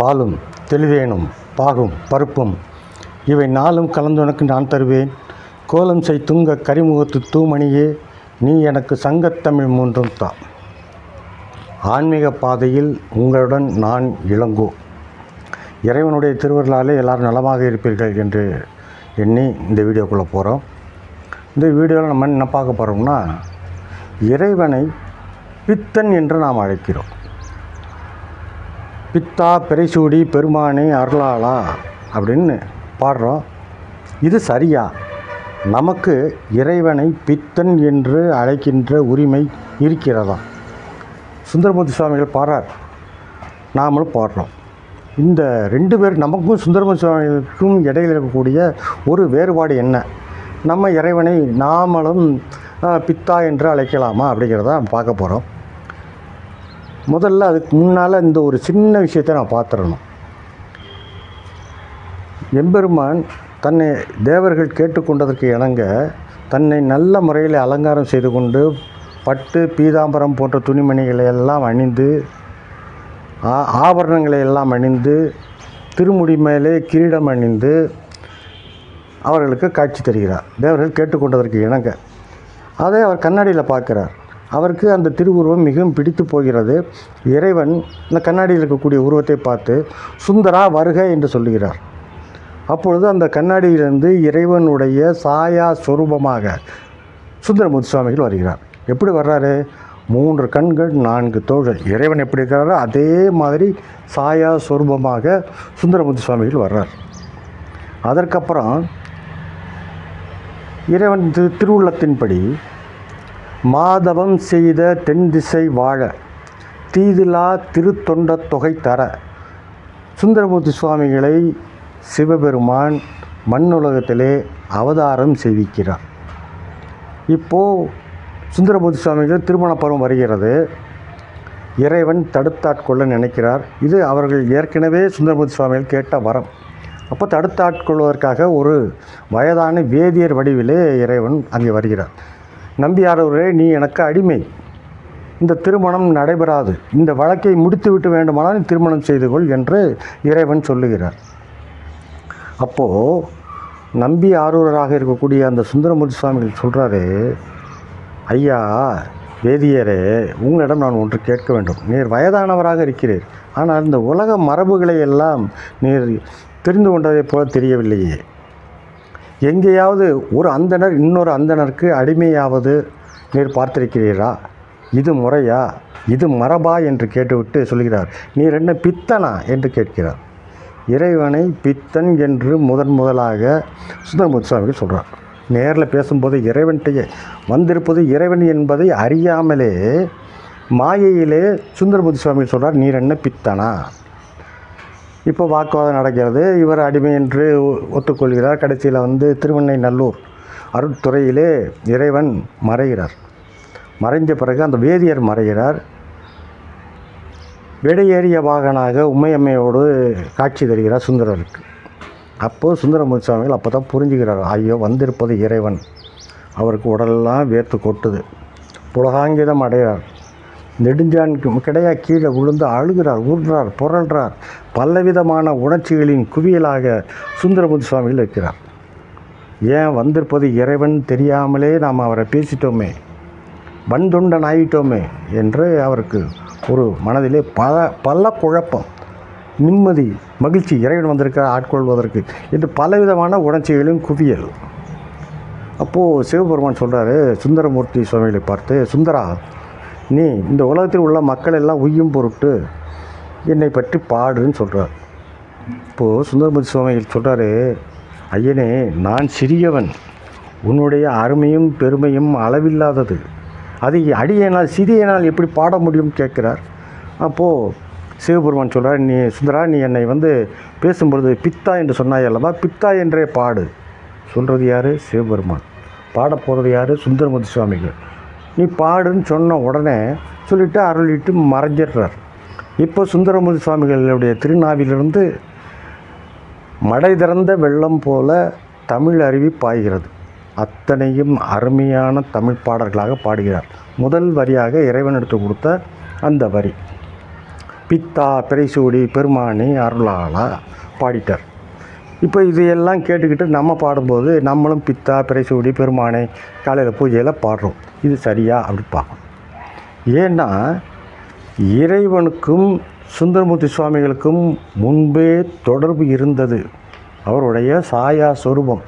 பாலும் தெளிவேனும் பாகும் பருப்பும். இவை நாளும் கலந்துனக்கு நான் தருவேன். கோலம் செய் துங்க கரிமுகத்து தூமணியே நீ எனக்கு சங்கத்தமிழ் மூன்றும் தான் ஆன்மீக பாதையில் உங்களுடன் நான் இளங்கோ. இறைவனுடைய திருவருளாலே எல்லாரும் நலமாக இருப்பீர்கள் என்று எண்ணி இந்த வீடியோக்குள்ளே போகிறோம். இந்த வீடியோவில் நம்ம என்ன பார்க்க போகிறோம்னா இறைவனை பித்தன் என்று நாம் அழைக்கிறோம். பித்தா பிறைசூடி பெருமானே அருளாளா அப்படின்னு பாடுறோம். இது சரியா? நமக்கு இறைவனை பித்தன் என்று அழைக்கின்ற உரிமை இருக்கிறதா? சுந்தரமூர்த்தி சுவாமிகள் பாடுறார். நாமளும் பாடுறோம். இந்த ரெண்டு பேர் நமக்கும் சுந்தரமூர்த்தி சுவாமிகளுக்கும் இடையில் இருக்கக்கூடிய ஒரு வேறுபாடு என்ன? நம்ம இறைவனை நாமளும் பித்தா என்று அழைக்கலாமா அப்படிங்கிறத பார்க்க போகிறோம் முதல்ல அதுக்கு முன்னால் இந்த ஒரு சின்ன விஷயத்தை நான் பார்த்துடணும். எம்பெருமான் தன்னை தேவர்கள் கேட்டுக்கொண்டதற்கு இணங்க தன்னை நல்ல முறையில் அலங்காரம் செய்து கொண்டு பட்டு பீதாம்பரம் போன்ற துணிமணிகளை எல்லாம் அணிந்து ஆ- ஆபரணங்களை எல்லாம் அணிந்து திருமுடி மேலே கிரீடம் அணிந்து அவர்களுக்கு காட்சி தருகிறார். தேவர்கள் கேட்டுக்கொண்டதற்கு இணங்க. அதை அவர் கண்ணாடியில் பார்க்கிறார். அவருக்கு அந்த திருவுருவம் மிகவும் பிடித்து போகிறது. இறைவன் இந்த கண்ணாடியில் இருக்கக்கூடிய உருவத்தை பார்த்து சுந்தரா வருக என்று சொல்லுகிறார். அப்பொழுது அந்த கண்ணாடியிலிருந்து இறைவனுடைய சாயா சொரூபமாக சுந்தரமூர்த்தி சுவாமிகள் வருகிறார். எப்படி வர்றாரு? மூன்று கண்கள் நான்கு தோள்கள். இறைவன் எப்படி இருக்கிறாரோ அதே மாதிரி சாயா சொரூபமாக சுந்தரமூர்த்தி சுவாமிகள் வர்றார். அதற்கப்புறம் இறைவன் திரு திருவுள்ளத்தின்படி மாதவம் செய்த தென் திசை வாழ தீதிலா திருத்தொண்ட தொகை தர. சுந்தரமூர்த்தி சுவாமிகளை சிவபெருமான் மண்ணுலகத்திலே அவதாரம் செய்விக்கிறார். இப்போது சுந்தரமூர்த்தி சுவாமிகள் திருமண பருவம் வருகிறது. இறைவன் தடுத்தாட்கொள்ள நினைக்கிறார். இது அவர்கள் ஏற்கனவே சுந்தரமூர்த்தி சுவாமிகள் கேட்ட வரம். அப்போ தடுத்தாட்கொள்வதற்காக ஒரு வயதான வேதியர் வடிவிலே இறைவன் அங்கே வருகிறார். நம்பியாரவரே நீ எனக்கு அடிமை. இந்த திருமணம் நடைபெறாது. இந்த வழக்கை முடித்துவிட்டு வேண்டுமானால் நீ திருமணம் செய்து கொள் என்று இறைவன் சொல்லுகிறார். அப்போது நம்பி ஆரூரராக இருக்கக்கூடிய அந்த சுந்தரமூர்த்தி சுவாமிகள் சொல்கிறாரு ஐயா வேதியரே உங்களிடம் நான் ஒன்று கேட்க வேண்டும். நீர் வயதானவராக இருக்கிறீர். ஆனால் இந்த உலக மரபுகளை எல்லாம் நீர் தெரிந்து கொண்டதைப் போல தெரியவில்லையே. எங்கேயாவது ஒரு அந்தணர் இன்னொரு அந்தனருக்கு அடிமையாவது நீர் பார்த்திருக்கிறீரா? இது முறையா? இது மரபா? என்று கேட்டுவிட்டு சொல்கிறார். நீர் என்ன பித்தனா? என்று கேட்கிறார். இறைவனை பித்தன் என்று முதன் முதலாக சுந்தரமூர்த்தி சுவாமிகள் சொல்கிறார் நேரில் பேசும்போது இறைவன்கிட்டயே வந்திருப்பது இறைவன் என்பதை அறியாமலே மாயையிலே சுந்தரமூர்த்தி சுவாமிகள் சொல்கிறார் நீர் என்ன பித்தனா? இப்போ வாக்குவாதம் நடக்கிறது. இவர் அடிமை என்று ஒ- ஒத்துக்கொள்கிறார். கடைசியில் வந்து திருவண்ணை நல்லூர் அருட்துறையிலே இறைவன் மறைகிறார். மறைஞ்ச பிறகு அந்த வேதியர் மறைகிறார். விடையேறிய வாகனாக உமையம்மையோடு காட்சி தருகிறார் சுந்தரருக்கு. அப்போது சுந்தரமூர்த்தி சுவாமிகள் அப்போ தான் புரிஞ்சுக்கிறார் ஐயோ வந்திருப்பது இறைவன். அவருக்கு உடலெல்லாம் வேர்த்து கொட்டுது. புலகாங்கிதம் அடைகிறார். நெடுஞ்சான் கிடையா கீழே விழுந்து அழுகிறார் உருடுறார் புரள்றார். பலவிதமான உணர்ச்சிகளின் குவியலாக சுந்தரமூர்த்தி சுவாமிகள் இருக்கிறார். ஏன் வந்திருப்பது இறைவன் தெரியாமலே நாம் அவரை பேசிட்டோமே வன்துண்டன் ஆகிட்டோமே என்று அவருக்கு ஒரு மனதிலே பல பல குழப்பம் நிம்மதி மகிழ்ச்சி இறைவன் வந்திருக்க ஆட்கொள்வதற்கு என்று பலவிதமான உணர்ச்சிகளின் குவியல். அப்போது சிவபெருமான் சொல்கிறாரு சுந்தரமூர்த்தி சுவாமிகளை பார்த்து சுந்தரா நீ இந்த உலகத்தில் உள்ள மக்கள் எல்லாம் உய்யும் பொருட்டு என்னை பற்றி பாடுன்னு சொல்கிறார் இப்போது சுந்தரமூர்த்தி சுவாமி சொல்கிறாரு ஐயனே நான் சிறியவன். உன்னுடைய அருமையும் பெருமையும் அளவில்லாதது. அது அடியனால் சிறியனால் எப்படி பாட முடியும்? கேட்குறார். அப்போது சிவபெருமான் சொல்கிறார் நீ சுந்தரா நீ என்னை வந்து பேசும்பொழுது பித்தா என்று சொன்னாய் அல்லவா? பித்தா என்றே பாடு. சொல்கிறது யார்? சிவபெருமான். பாட போகிறது யார்? சுந்தரமூர்த்தி சுவாமிகள். நீ பாடுன்னு சொன்ன உடனே சொல்லிவிட்டு அருளிட்டு மறைஞ்சிடுறார். இப்போ சுந்தரமூர்த்தி சுவாமிகளுடைய திருநாவிலிருந்து மடை திறந்த வெள்ளம் போல தமிழ் அருவி பாய்கிறது. அத்தனையும் அருமையான தமிழ் பாடல்களாக பாடுகிறார். முதல் வரியாக இறைவன் எடுத்து கொடுத்த அந்த வரி. பித்தா பிரைசூடி பெருமானி அருளாளா பாடிட்டார். இப்போ இதையெல்லாம் கேட்டுக்கிட்டு நம்ம பாடும்போது நம்மளும் பித்தா பிரைசூடி பெருமானை காலையில் பூஜையில் பாடுறோம். இது சரியா அப்படி பார்க்கணும். ஏன்னா இறைவனுக்கும் சுந்தரமூர்த்தி சுவாமிகளுக்கும் முன்பே தொடர்பு இருந்தது. அவருடைய சாயா சொரூபம்.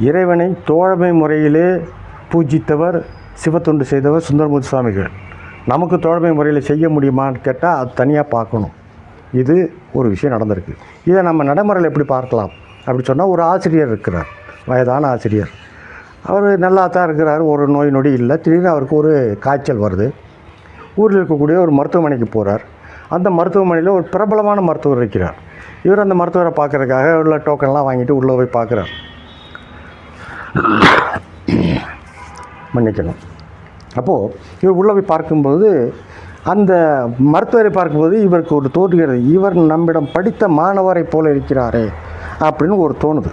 இறைவனை தோழமை முறையிலே பூஜித்தவர் சிவத்தொண்டு செய்தவர் சுந்தரமூர்த்தி சுவாமிகள். நமக்கு தோழமை முறையில் செய்ய முடியுமான்னு கேட்டால் அது தனியாக பார்க்கணும். இது ஒரு விஷயம் நடந்திருக்கு. இதை நம்ம நடைமுறையில் எப்படி பார்க்கலாம்? அப்படி சொன்னால் ஒரு ஆசிரியர் இருக்கிறார். வயதான ஆசிரியர். அவர் நல்லா தான் இருக்கிறார் ஒரு நோய் நொடி இல்லை. திடீர்னு அவருக்கு ஒரு காய்ச்சல் வருது. ஊரில் இருக்கக்கூடிய ஒரு மருத்துவமனைக்கு போகிறார் அந்த மருத்துவமனையில் ஒரு பிரபலமான மருத்துவர் இருக்கிறார். இவர் அந்த மருத்துவரை பார்க்குறதுக்காக உள்ள டோக்கன்லாம் வாங்கிட்டு உள்ளே போய் பார்க்குறார். மன்னிக்கணும். அப்போது இவர் உள்ளே போய் பார்க்கும்போது அந்த மருத்துவரை பார்க்கும்போது இவருக்கு ஒரு தோன்றுகிறது இவர் நம்மிடம் படித்த மாணவரை போல இருக்கிறாரே அப்படின்னு ஒரு தோணுது.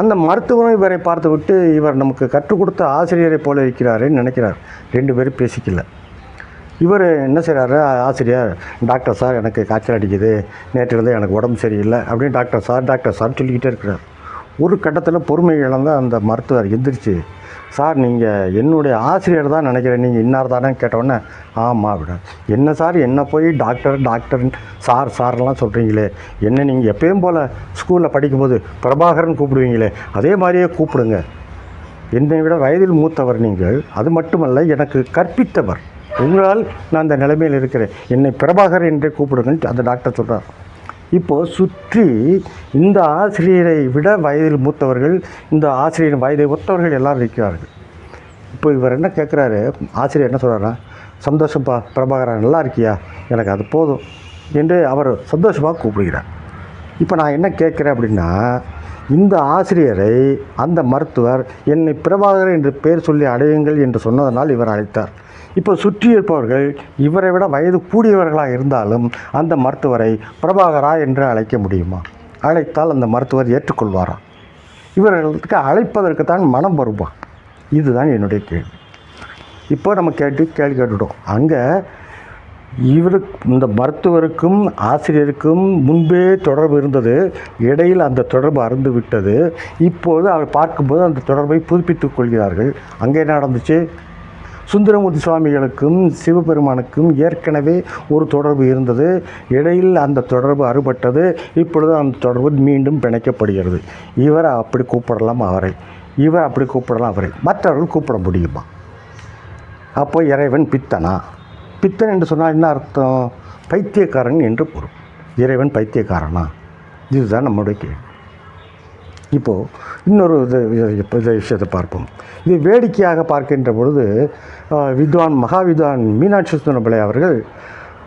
அந்த மருத்துவரும் இவரை பார்த்து விட்டு இவர் நமக்கு கற்றுக் கொடுத்த ஆசிரியரை போல இருக்கிறாரேன்னு நினைக்கிறார். ரெண்டு பேரும் பேசிக்கல. இவர் என்ன செய்கிறாரு ஆசிரியர் டாக்டர் சார் எனக்கு காய்ச்சல் அடிக்குது. நேற்றிலிருந்து எனக்கு உடம்பு சரியில்லை. அப்படின்னு டாக்டர் சார் டாக்டர் சார் சொல்லிக்கிட்டே இருக்கிறார். ஒரு கட்டத்தில் பொறுமை இழந்த அந்த மருத்துவர் எந்திரிச்சு சார் நீங்கள் என்னுடைய ஆசிரியர் தான் நினைக்கிறேன். நீங்கள் இன்னார் தானே? கேட்டோன்னே ஆமாம் அப்படின்னா என்ன சார்? என்ன போய் டாக்டர் டாக்டர் சார் சார்லாம் சொல்கிறீங்களே என்ன நீங்கள் எப்பயும் போல் ஸ்கூலில் படிக்கும்போது பிரபாகரன் கூப்பிடுவீங்களே? அதே மாதிரியே கூப்பிடுங்க. என்னை விட வயதில் மூத்தவர் நீங்கள். அது மட்டுமல்ல எனக்கு கற்பித்தவர். உங்களால் நான் அந்த நிலைமையில் இருக்கிறேன். என்னை பிரபாகர் என்றே கூப்பிடுங்கன்னு அந்த டாக்டர் சொல்கிறார் இப்போது சுற்றி இந்த ஆசிரியரை விட வயதில் மூத்தவர்கள் இந்த ஆசிரியரின் வயதை ஒத்தவர்கள் எல்லாரும் இருக்கிறார்கள். இப்போ இவர் என்ன கேட்குறாரு? ஆசிரியர் என்ன சொல்கிறாரா சந்தோஷப்பா பிரபாகரா நல்லா இருக்கியா? எனக்கு அது போதும் என்று அவர் சந்தோஷமாக கூப்பிடுகிறார். இப்போ நான் என்ன கேட்குறேன் அப்படின்னா இந்த ஆசிரியரை அந்த மருத்துவர் என்னை பிரபாகர் என்று பெயர் சொல்லி அடையுங்கள் என்று சொன்னதனால் இவர் அழைத்தார். இப்போ சுற்றி இருப்பவர்கள் இவரை விட வயது கூடியவர்களாக இருந்தாலும் அந்த மருத்துவரை பிரபாகரா என்று அழைக்க முடியுமா? அழைத்தால் அந்த மருத்துவர் ஏற்றுக்கொள்வாரா? இவர்களுக்கு அழைப்பதற்கு தான் மனம் வருமா? இதுதான் என்னுடைய கேள்வி. இப்போ நம்ம கேட்டு கேள்வி கேட்டுட்டோம். அங்கே இவருக்கு இந்த மருத்துவருக்கும் ஆசிரியருக்கும் முன்பே தொடர்பு இருந்தது. இடையில் அந்த தொடர்பு அறுந்து விட்டது. இப்போது அவர் பார்க்கும்போது அந்த தொடர்பை புதுப்பித்துக் கொள்கிறார்கள். அங்கே நடந்துச்சு? சுந்தரமூர்த்தி சுவாமிகளுக்கும் சிவபெருமானுக்கும் ஏற்கனவே ஒரு தொடர்பு இருந்தது. இடையில் அந்த தொடர்பு அறுபட்டது. இப்பொழுது அந்த தொடர்பு மீண்டும் பிணைக்கப்படுகிறது. இவர் அப்படி கூப்பிடலாம் அவரை. இவர் அப்படி கூப்பிடலாம் அவரை. மற்றவர்கள் கூப்பிட முடியுமா? அப்போ இறைவன் பித்தனா? பித்தன் என்று சொன்னால் என்ன அர்த்தம்? பைத்தியக்காரன் என்று பொருள். இறைவன் பைத்தியக்காரனா? இதுதான் நம்முடைய கேள்வி. இப்போது இன்னொரு இது இது- விஷயத்தை பார்ப்போம். இது வேடிக்கையாக பார்க்கின்ற பொழுது வித்வான் மகா வித்வான் மீனாட்சி சுந்தரபிள்ளை அவர்கள்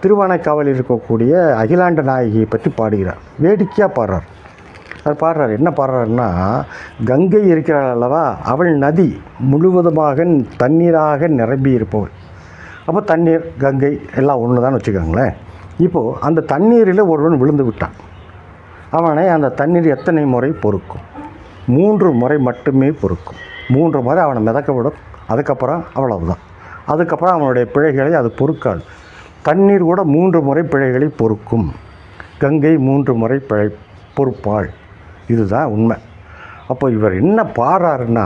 திருவானைக்காவலில் இருக்கக்கூடிய அகிலாண்ட நாயகியை பற்றி பாடுகிறார். வேடிக்கையாக பாடுறார். அவர் பாடுறார் என்ன பாடுறாருன்னா கங்கை இருக்கிறாள் அல்லவா? அவள் நதி முழுவதுமாக தண்ணீராக நிரம்பி இருப்பவள். அப்போ தண்ணீர் கங்கை எல்லாம் ஒன்று தான் வச்சுக்கோங்களேன். இப்போது அந்த தண்ணீரில் ஒருவன் விழுந்து விட்டான். அவனை அந்த தண்ணீர் எத்தனை முறை பொறுக்கும்? மூன்று முறை மட்டுமே பொறுக்கும். மூன்று முறை அவனை மிதக்க விடும். அதுக்கப்புறம் அவ்வளவுதான். அதுக்கப்புறம் அவனுடைய பிழைகளை அது பொறுக்காது. தண்ணீர் கூட மூன்று முறை பிழைகளை பொறுக்கும். கங்கை மூன்று முறை பிழை பொறுப்பாள். இதுதான் உண்மை. அப்போ இவர் என்ன பாடுறாருன்னா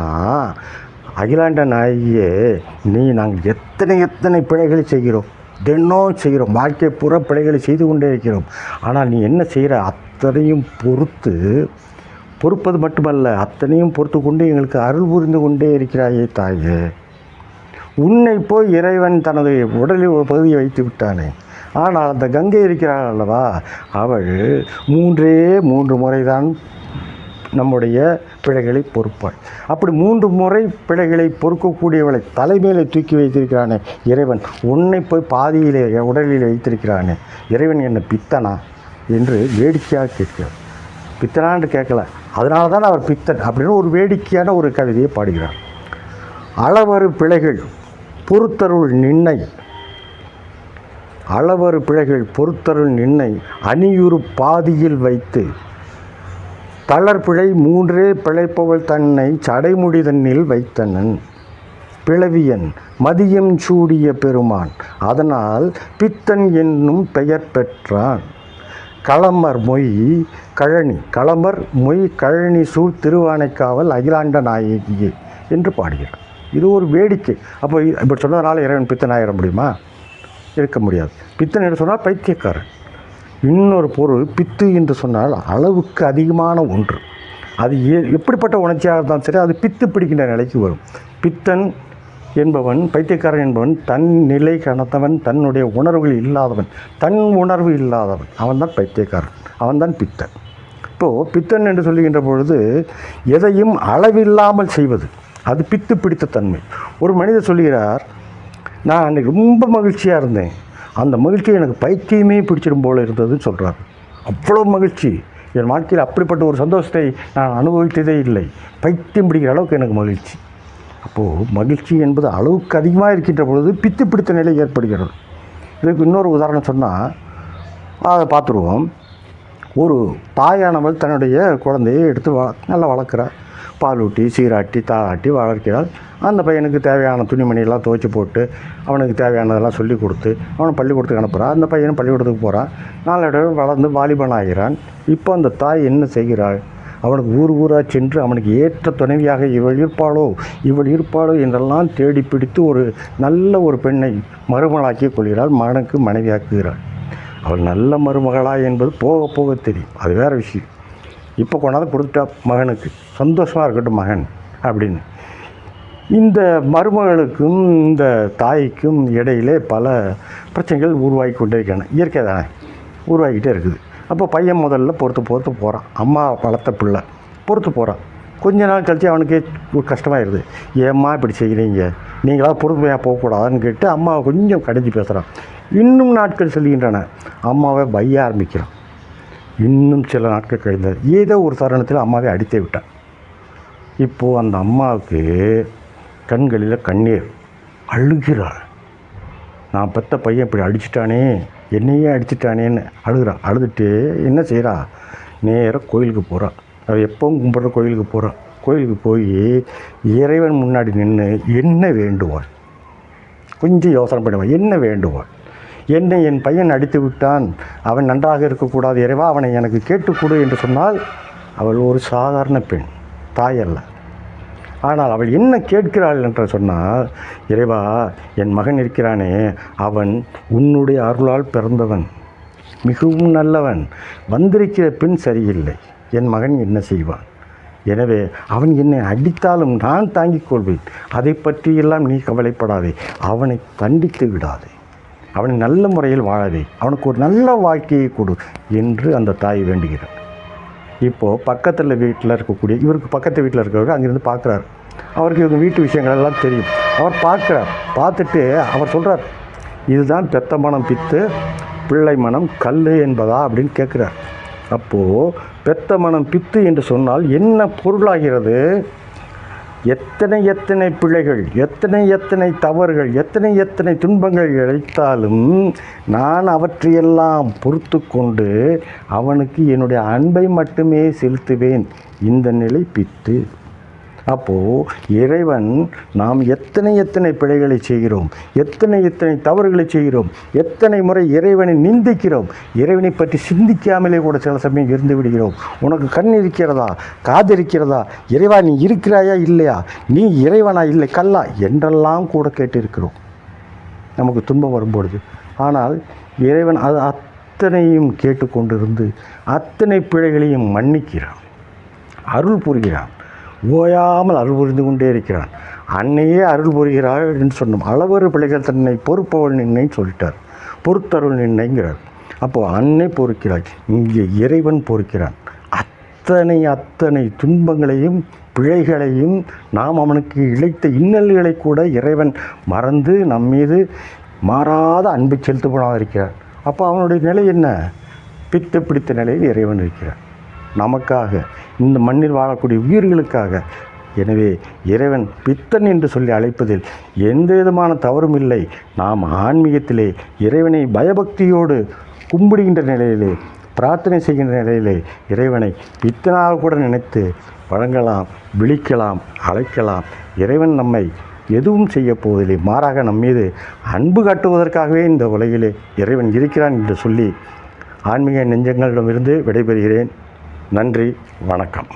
அகிலாண்ட ஆகியே நீ நாங்கள் எத்தனை எத்தனை பிழைகளை செய்கிறோம்? தினம் செய்கிறோம். வாழ்க்கை பூரா பிழைகளை செய்து கொண்டே இருக்கிறோம். ஆனால் நீ என்ன செய்கிற? அத்தனையும் பொறுத்து பொறுப்பது மட்டுமல்ல அத்தனையும் பொறுத்து கொண்டு எங்களுக்கு அருள் புரிந்து கொண்டே இருக்கிறாயே தாயே. உன்னை போய் இறைவன் தனது உடலில் ஒரு பகுதியை வைத்து விட்டானே. ஆனால் அந்த கங்கை இருக்கிறாள் அல்லவா? அவள் மூன்றே மூன்று முறைதான் நம்முடைய பிழைகளை பொறுப்பாள். அப்படி மூன்று முறை பிழைகளை பொறுக்கக்கூடியவளை தலைமையிலே தூக்கி வைத்திருக்கிறானே இறைவன். உன்னை போய் பாதியிலே உடலில் வைத்திருக்கிறானே. இறைவன் என்ன பித்தனா? என்று வேடிக்கையாக கேட்கிறார். பித்தனான்னு கேட்கல. அதனால தான் அவர் பித்தன் அப்படின்னு ஒரு வேடிக்கையான ஒரு கவிதையை பாடுகிறார். அளவறு பிழைகள் பொறுத்தருள் நின்னை. அளவறு பிழைகள் பொறுத்தருள் நின்னை. அணியுறு பாதியில் வைத்து. தளர்பிழை மூன்றே பிழைப்பவள் தன்னை சடைமுடி தன்னில் வைத்தனன். பிளவியன் மதியம் சூடிய பெருமான். அதனால் பித்தன் என்னும் பெயர் பெற்றான். களமர் மொய் கழனி களமர் மொய் கழனி சூழ் திருவானைக்காவல் அகிலாண்ட நாயகி என்று பாடுகிறார். இது ஒரு வேடிக்கை. அப்போ இப்படி சொன்னதுனால இறைவன் பித்தன் ஆயிட முடியுமா? இருக்க முடியாது. பித்தன் என்று சொன்னால் பைத்தியக்காரன். இன்னொரு பொருள் பித்து என்று சொன்னால் அளவுக்கு அதிகமான ஒன்று. அது ஏ எப்படிப்பட்ட உணர்ச்சியாக இருந்தாலும் சரி அது பித்து பிடிக்கின்ற நிலைக்கு வரும். பித்தன் என்பவன் பைத்தியக்காரன் என்பவன் தன் நிலை கணத்தவன் தன்னுடைய உணர்வுகள் இல்லாதவன் தன் உணர்வு இல்லாதவன். அவன்தான் பைத்தியக்காரன் அவன்தான் பித்தன். இப்போது பித்தன் என்று சொல்லுகின்ற பொழுது எதையும் அளவில்லாமல் செய்வது அது பித்து பிடித்த தன்மை. ஒரு மனிதர் சொல்லுகிறார் நான் அன்றைக்கி ரொம்ப மகிழ்ச்சியாக இருந்தேன். அந்த மகிழ்ச்சி எனக்கு பைத்தியமே பிடிச்சிடும் போல இருந்ததுன்னு சொல்கிறார் அவ்வளோ மகிழ்ச்சி. என் வாழ்க்கையில் அப்படிப்பட்ட ஒரு சந்தோஷத்தை நான் அனுபவித்ததே இல்லை. பைத்தியம் பிடிக்கிற அளவுக்கு எனக்கு மகிழ்ச்சி. அப்போது மகிழ்ச்சி என்பது அளவுக்கு அதிகமாக இருக்கின்ற பொழுது பித்து பிடித்த நிலை ஏற்படுகிறது. இதுக்கு இன்னொரு உதாரணம் சொன்னால் அதை பார்த்துருவோம். ஒரு தாயானவள் தன்னுடைய குழந்தையை எடுத்து வள நல்லா வளர்க்குறாள். பாலூட்டி சீராட்டி தாளாட்டி வளர்க்கிறாள். அந்த பையனுக்கு தேவையான துணிமணியெல்லாம் துவைச்சி போட்டு அவனுக்கு தேவையானதெல்லாம் சொல்லி கொடுத்து அவனை பள்ளிக்கூடத்துக்கு அனுப்புகிறான் அந்த பையனும் பள்ளிக்கூடத்துக்கு போகிறான் நாளடைவில் வளர்ந்து வாலிபன் ஆகிறான் இப்போ அந்த தாய் என்ன செய்கிறாள்? அவனுக்கு ஊர் ஊராக சென்று அவனுக்கு ஏற்ற துணைவியாக இவள் இருப்பாளோ இவள் இருப்பாளோ என்றெல்லாம் தேடி பிடித்து ஒரு நல்ல ஒரு பெண்ணை மருமகளாக்கி கொள்கிறாள் மகனுக்கு மனைவியாக்குகிறாள். அவள் நல்ல மருமகளா என்பது போக போக தெரியும். அது வேறு விஷயம். இப்போ கொண்டாந்து கொடுத்துட்டா மகனுக்கு. சந்தோஷமாக இருக்கட்டும் மகன் அப்படின்னு. இந்த மருமகளுக்கும் இந்த தாய்க்கும் இடையிலே பல பிரச்சனைகள் உருவாகி கொண்டே இருக்கான இயற்கை தானே. உருவாகிக்கிட்டே இருக்குது. அப்போ பையன் முதல்ல பொறுத்து பொறுத்து போகிறான். அம்மா வளர்த்த பிள்ளை. பொறுத்து போகிறான். கொஞ்ச நாள் கழித்து அவனுக்கு ஒரு ஏம்மா இப்படி செய்கிறீங்க? நீங்களா பொறுமையாக போகக்கூடாதுன்னு கேட்டு அம்மாவை கொஞ்சம் கடிஞ்சு பேசுகிறான். இன்னும் நாட்கள் செல்கின்றன. அம்மாவை பைய ஆரம்பிக்கிறான். இன்னும் சில நாட்கள் கழிந்தது. ஏதோ ஒரு தருணத்தில் அம்மாவை அடித்தே விட்டான். இப்போது அந்த அம்மாவுக்கு கண்களில் கண்ணீர் அழுகிறாள். நான் பெத்த பையன் இப்படி அடிச்சிட்டானே. என்னையே அடிச்சிட்டானேன்னு அழுகிறா. அழுதுட்டு என்ன செய்கிறா நேராக கோயிலுக்கு போகிறா அவள் எப்பவும் கும்பிட்ற கோயிலுக்கு போகிறான் கோயிலுக்கு போய் இறைவன் முன்னாடி நின்று என்ன வேண்டுவாள்? கொஞ்சம் யோசனை பண்ணுவாள் என்ன வேண்டுவாள்? என்னை என் பையன் அடித்து விட்டான். அவன் நன்றாக இருக்கக்கூடாது. இறைவா அவனை எனக்கு கேட்டுக்கொடு என்று சொன்னால் அவள் ஒரு சாதாரண பெண். தாயல்ல ஆனால் அவள் என்ன கேட்கிறாள் என்று சொன்னால் இறைவா என் மகன் இருக்கிறானே அவன் உன்னுடைய அருளால் பிறந்தவன் மிகவும் நல்லவன் வந்திருக்கிற பின் சரியில்லை என் மகன் என்ன செய்வான்? எனவே அவன் என்னை அடித்தாலும் நான் தாங்கிக் கொள்வேன். அதை பற்றியெல்லாம் நீ கவலைப்படாதே அவனை தண்டித்து விடாதே. அவனை நல்ல முறையில் வாழவே அவனுக்கு ஒரு நல்ல வாழ்க்கையை கொடு என்று அந்த தாய் வேண்டுகிறான் இப்போது பக்கத்தில் வீட்டில் இருக்கக்கூடிய இவருக்கு பக்கத்து வீட்டில் இருக்கிறவர் அங்கேருந்து பார்க்குறாரு அவருக்கு இவங்க வீட்டு விஷயங்கள் எல்லாம் தெரியும். அவர் பார்க்குறார். பார்த்துட்டு அவர் சொல்கிறார் இதுதான் பெத்த மனம் பித்து பிள்ளை மனம் கல் என்பதா? அப்படின்னு கேட்குறார் அப்போது பெத்த மனம் பித்து என்று சொன்னால் என்ன பொருளாகிறது? எத்தனை எத்தனை பிழைகள் எத்தனை எத்தனை தவறுகள் எத்தனை எத்தனை துன்பங்கள் இழைத்தாலும் நான் அவற்றையெல்லாம் பொறுத்து கொண்டு அவனுக்கு என்னுடைய அன்பை மட்டுமே செலுத்துவேன். இந்த நிலை பித்து. அப்போது இறைவன் நாம் எத்தனை எத்தனை பிழைகளை செய்கிறோம்? எத்தனை எத்தனை தவறுகளை செய்கிறோம்? எத்தனை முறை இறைவனை நிந்திக்கிறோம்? இறைவனை பற்றி சிந்திக்காமலே கூட சில சமயம் இருந்து விடுகிறோம். உனக்கு கண் இருக்கிறதா? காது இருக்கிறதா? இறைவா நீ இருக்கிறாயா இல்லையா? நீ இறைவனா இல்லை கல்லா? என்றெல்லாம் கூட கேட்டிருக்கிறோம். நமக்கு துன்பம் வரும்பொழுது. ஆனால் இறைவன் அது அத்தனையும் கேட்டுக்கொண்டிருந்து அத்தனை பிழைகளையும் மன்னிக்கிறான். அருள் புரிகிறான். ஓயாமல் அருள் புரிந்து கொண்டே இருக்கிறான். அன்னையே அருள் புரிகிறாள் என்று சொன்னோம். அளவறு பிள்ளைகள் தன்னை பொறுப்பவள் நின்னைன்னு சொல்லிட்டார். பொறுத்தருள் நின்னைங்கிறார். அப்போது அன்னை பொறுக்கிறாள். இங்கே இறைவன் பொறுக்கிறான். அத்தனை அத்தனை துன்பங்களையும் பிழைகளையும் நாம் அவனுக்கு இழைத்த இன்னல்களை கூட இறைவன் மறந்து நம் மீது மாறாத அன்பை செலுத்தப்படாமல் இருக்கிறார் அப்போ அவனுடைய நிலை என்ன? பித்து பிடித்த நிலையில் இறைவன் இருக்கிறார் நமக்காக இந்த மண்ணில் வாழக்கூடிய உயிர்களுக்காக. எனவே இறைவன் பித்தன் என்று சொல்லி அழைப்பதில் எந்த விதமான தவறும் இல்லை. நாம் ஆன்மீகத்திலே இறைவனை பயபக்தியோடு கும்பிடுகின்ற நிலையிலே பிரார்த்தனை செய்கின்ற நிலையிலே இறைவனை பித்தனாக கூட நினைத்து வழங்கலாம் விழிக்கலாம் அழைக்கலாம். இறைவன் நம்மை எதுவும் செய்யப் போவதில்லை. மாறாக நம் மீது அன்பு காட்டுவதற்காகவே இந்த உலகிலே இறைவன் இருக்கிறான் என்று சொல்லி ஆன்மீக நெஞ்சங்களிடமிருந்து விடைபெறுகிறேன். நன்றி வணக்கம்.